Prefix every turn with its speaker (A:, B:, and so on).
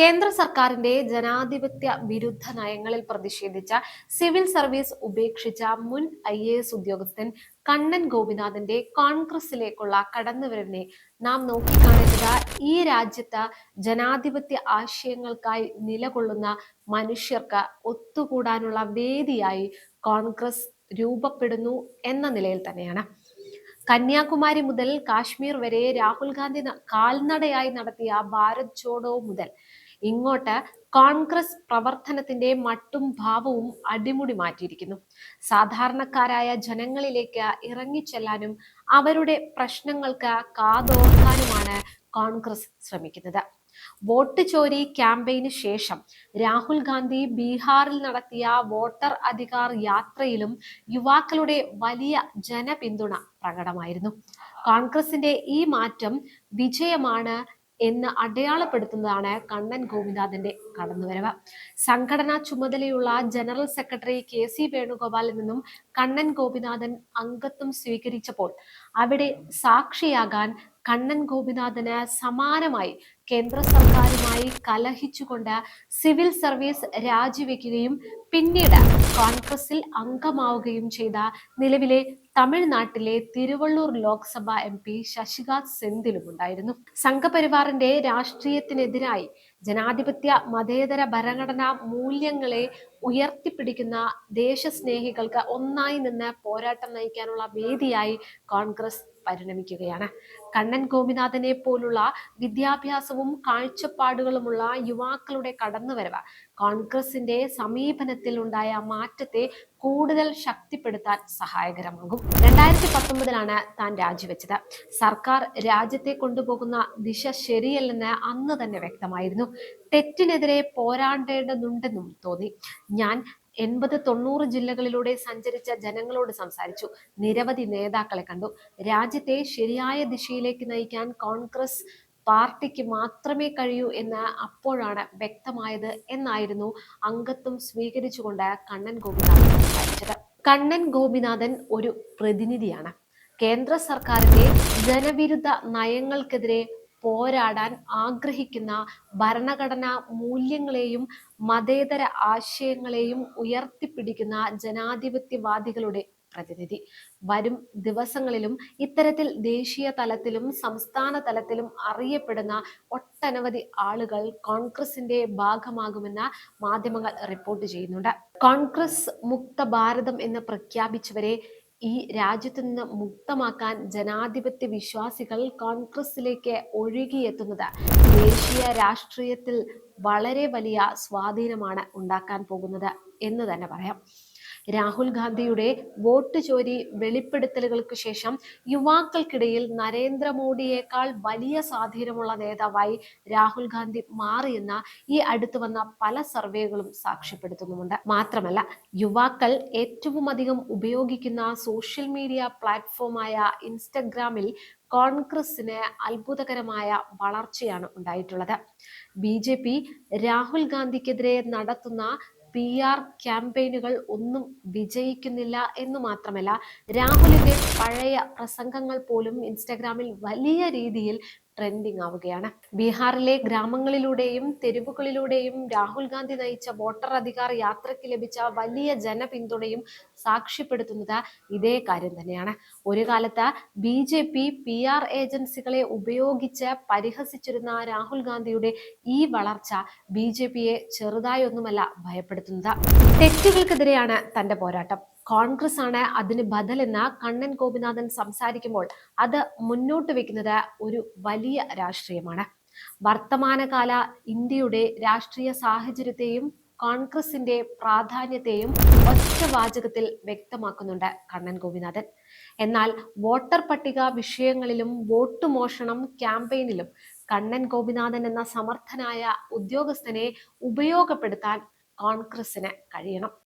A: കേന്ദ്ര സർക്കാരിന്റെ ജനാധിപത്യ വിരുദ്ധ നയങ്ങളിൽ പ്രതിഷേധിച്ച സിവിൽ സർവീസ് ഉപേക്ഷിച്ച മുൻ ഐ എ എസ് ഉദ്യോഗസ്ഥൻ കണ്ണൻ ഗോപിനാഥന്റെ കോൺഗ്രസിലേക്കുള്ള കടന്നുവരവിനെ നാം നോക്കിക്കാണേണ്ടത് ഈ രാജ്യത്ത് ജനാധിപത്യ ആശയങ്ങൾക്കായി നിലകൊള്ളുന്ന മനുഷ്യർക്ക് ഒത്തുകൂടാനുള്ള വേദിയായി കോൺഗ്രസ് രൂപപ്പെടുന്നു എന്ന നിലയിൽ തന്നെയാണ്. കന്യാകുമാരി മുതൽ കാശ്മീർ വരെ രാഹുൽ ഗാന്ധി കാൽനടയായി നടത്തിയ ഭാരത് ജോഡോ മുതൽ ഇങ്ങോട്ട് കോൺഗ്രസ് പ്രവർത്തനത്തിന്റെ മട്ടും ഭാവവും അടിമുടി മാറ്റിയിരിക്കുന്നു. സാധാരണക്കാരായ ജനങ്ങളിലേക്ക് ഇറങ്ങിച്ചെല്ലാനും അവരുടെ പ്രശ്നങ്ങൾക്ക് കാതോർക്കാനുമാണ് കോൺഗ്രസ് ശ്രമിക്കുന്നത്. വോട്ട് ചോരി ക്യാമ്പയിന് ശേഷം രാഹുൽ ഗാന്ധി ബീഹാറിൽ നടത്തിയ വോട്ടർ അധികാർ യാത്രയിലും യുവാക്കളുടെ വലിയ ജനപിന്തുണ പ്രകടമായിരുന്നു. കോൺഗ്രസിന്റെ ഈ മാറ്റം വിജയമാണ് എന്ന് അടയാളപ്പെടുത്തുന്നതാണ് കണ്ണൻ ഗോവിന്ദാഥന്റെ കടന്നുവരവ്. സംഘടനാ ചുമതലയുള്ള ജനറൽ സെക്രട്ടറി കെ സി വേണുഗോപാലിൽ നിന്നും കണ്ണൻ ഗോപിനാഥൻ അംഗത്വം സ്വീകരിച്ചപ്പോൾ അവിടെ സാക്ഷിയാകാൻ കണ്ണൻ ഗോപിനാഥന് സമാനമായി കേന്ദ്ര സർക്കാരുമായി കലഹിച്ചുകൊണ്ട് സിവിൽ സർവീസ് രാജിവെക്കുകയും പിന്നീട് കോൺഗ്രസിൽ അംഗമാവുകയും ചെയ്ത നിലവിലെ തമിഴ്നാട്ടിലെ തിരുവള്ളൂർ ലോക്സഭ എം പി ശശികാന്ത് സെന്തിലും ഉണ്ടായിരുന്നു. സംഘപരിവാറിന്റെ രാഷ്ട്രീയത്തിനെതിരായി ജനാധിപത്യ മതേതര ഭരണഘടനാ മൂല്യങ്ങളെ ഉയർത്തിപ്പിടിക്കുന്ന ദേശസ്നേഹികൾക്ക് ഒന്നായി നിന്ന് പോരാട്ടം നയിക്കാനുള്ള വേദിയായി കോൺഗ്രസ് പരിണമിക്കുകയാണ്. കണ്ണൻ ഗോപിനാഥനെ പോലുള്ള വിദ്യാഭ്യാസവും കാഴ്ചപ്പാടുകളുമുള്ള യുവാക്കളുടെ കടന്നുവരവ്. കോൺഗ്രസിന്റെ സമീപനത്തിൽ ഉണ്ടായ മാറ്റത്തെ കൂടുതൽ ശക്തിപ്പെടുത്താൻ സഹായകരമാകും. രണ്ടായിരത്തി പത്തൊമ്പതിലാണ് താൻ രാജിവെച്ചത്. സർക്കാർ രാജ്യത്തെ കൊണ്ടുപോകുന്ന ദിശ ശരിയല്ലെന്ന് അന്ന് തന്നെ വ്യക്തമായിരുന്നു. തെറ്റിനെതിരെ പോരാടേണ്ടതുണ്ടെന്നും തോന്നി. ഞാൻ എൺപത് തൊണ്ണൂറ് ജില്ലകളിലൂടെ സഞ്ചരിച്ച ജനങ്ങളോട് സംസാരിച്ചു. നിരവധി നേതാക്കളെ കണ്ടു. രാജ്യത്തെ ശരിയായ ദിശയിലേക്ക് നയിക്കാൻ കോൺഗ്രസ് പാർട്ടിക്ക് മാത്രമേ കഴിയൂ എന്ന് അപ്പോഴാണ് വ്യക്തമായത് എന്നായിരുന്നു അംഗത്വം സ്വീകരിച്ചുകൊണ്ട് കണ്ണൻ ഗോപിനാഥൻ സംസാരിച്ചത്. കണ്ണൻ ഗോപിനാഥൻ ഒരു പ്രതിനിധിയാണ്. കേന്ദ്ര സർക്കാരിന്റെ ജനവിരുദ്ധ നയങ്ങൾക്കെതിരെ പോരാടാൻ ആഗ്രഹിക്കുന്ന ഭരണഘടനാ മൂല്യങ്ങളെയും മതേതര ആശയങ്ങളെയും ഉയർത്തിപ്പിടിക്കുന്ന ജനാധിപത്യവാദികളുടെ പ്രതിനിധി. വരും ദിവസങ്ങളിലും ഇത്തരത്തിൽ ദേശീയ തലത്തിലും സംസ്ഥാന തലത്തിലും അറിയപ്പെടുന്ന ഒട്ടനവധി ആളുകൾ കോൺഗ്രസിന്റെ ഭാഗമാകുമെന്ന് മാധ്യമങ്ങൾ റിപ്പോർട്ട് ചെയ്യുന്നുണ്ട്. കോൺഗ്രസ് മുക്ത ഭാരതം എന്ന് പ്രഖ്യാപിച്ചവരെ ഈ രാജ്യത്ത് നിന്ന് മുക്തമാക്കാൻ ജനാധിപത്യ വിശ്വാസികൾ കോൺഗ്രസിലേക്ക് ഒഴുകിയെത്തുന്നത് ദേശീയ രാഷ്ട്രീയത്തിൽ വളരെ വലിയ സ്വാധീനമാണ് ഉണ്ടാക്കാൻ പോകുന്നത് എന്ന് തന്നെ പറയാം. രാഹുൽ ഗാന്ധിയുടെ വോട്ട് ചോരി വെളിപ്പെടുത്തലുകൾക്ക് ശേഷം യുവാക്കൾക്കിടയിൽ നരേന്ദ്രമോദിയേക്കാൾ വലിയ സ്വാധീനമുള്ള നേതാവായി രാഹുൽ ഗാന്ധി മാറിയെന്ന ഈ അടുത്തു വന്ന പല സർവേകളും സാക്ഷ്യപ്പെടുത്തുന്നുമുണ്ട്. മാത്രമല്ല യുവാക്കൾ ഏറ്റവും അധികം ഉപയോഗിക്കുന്ന സോഷ്യൽ മീഡിയ പ്ലാറ്റ്ഫോമായ ഇൻസ്റ്റഗ്രാമിൽ കോൺഗ്രസിന് അത്ഭുതകരമായ വളർച്ചയാണ് ഉണ്ടായിട്ടുള്ളത്. ബി ജെ പി രാഹുൽ ഗാന്ധിക്കെതിരെ നടത്തുന്ന പി ആർ ക്യാമ്പയിനുകൾ ഒന്നും വിജയിക്കുന്നില്ല എന്ന് മാത്രമല്ല രാഹുലിന്റെ പഴയ പ്രസംഗങ്ങൾ പോലും ഇൻസ്റ്റഗ്രാമിൽ വലിയ രീതിയിൽ ട്രെൻഡിങ് ആവുകയാണ്. ബീഹാറിലെ ഗ്രാമങ്ങളിലൂടെയും തെരുവുകളിലൂടെയും രാഹുൽ ഗാന്ധി നയിച്ച വോട്ടർ അധികാർ യാത്രയ്ക്ക് ലഭിച്ച വലിയ ജനപിന്തുണയും സാക്ഷ്യപ്പെടുത്തുന്നത് ഇതേ കാര്യം തന്നെയാണ്. ഒരു കാലത്ത് B J P P R ഏജൻസികളെ ഉപയോഗിച്ച് പരിഹസിച്ചിരുന്ന രാഹുൽ ഗാന്ധിയുടെ ഈ വളർച്ച ബി ജെ പിയെ ചെറുതായൊന്നുമല്ല ഭയപ്പെടുത്തുന്നത്. തെറ്റുകൾക്കെതിരെയാണ് തന്റെ പോരാട്ടം. കോൺഗ്രസ് ആണ് അതിന് ബദലെന്ന് കണ്ണൻ ഗോപിനാഥൻ സംസാരിക്കുമ്പോൾ അത് മുന്നോട്ട് വെക്കുന്നത് ഒരു വലിയ രാഷ്ട്രീയമാണ്. വർത്തമാനകാല ഇന്ത്യയുടെ രാഷ്ട്രീയ സാഹചര്യത്തെയും കോൺഗ്രസിന്റെ പ്രാധാന്യത്തെയും ഒറ്റ വാചകത്തിൽ വ്യക്തമാക്കുന്നുണ്ട് കണ്ണൻ ഗോപിനാഥൻ. എന്നാൽ വോട്ടർ പട്ടിക വിഷയങ്ങളിലും വോട്ട് മോഷണം ക്യാമ്പയിനിലും കണ്ണൻ ഗോപിനാഥൻ എന്ന സമർത്ഥനായ ഉദ്യോഗസ്ഥനെ ഉപയോഗപ്പെടുത്താൻ കോൺഗ്രസിന് കഴിയണം.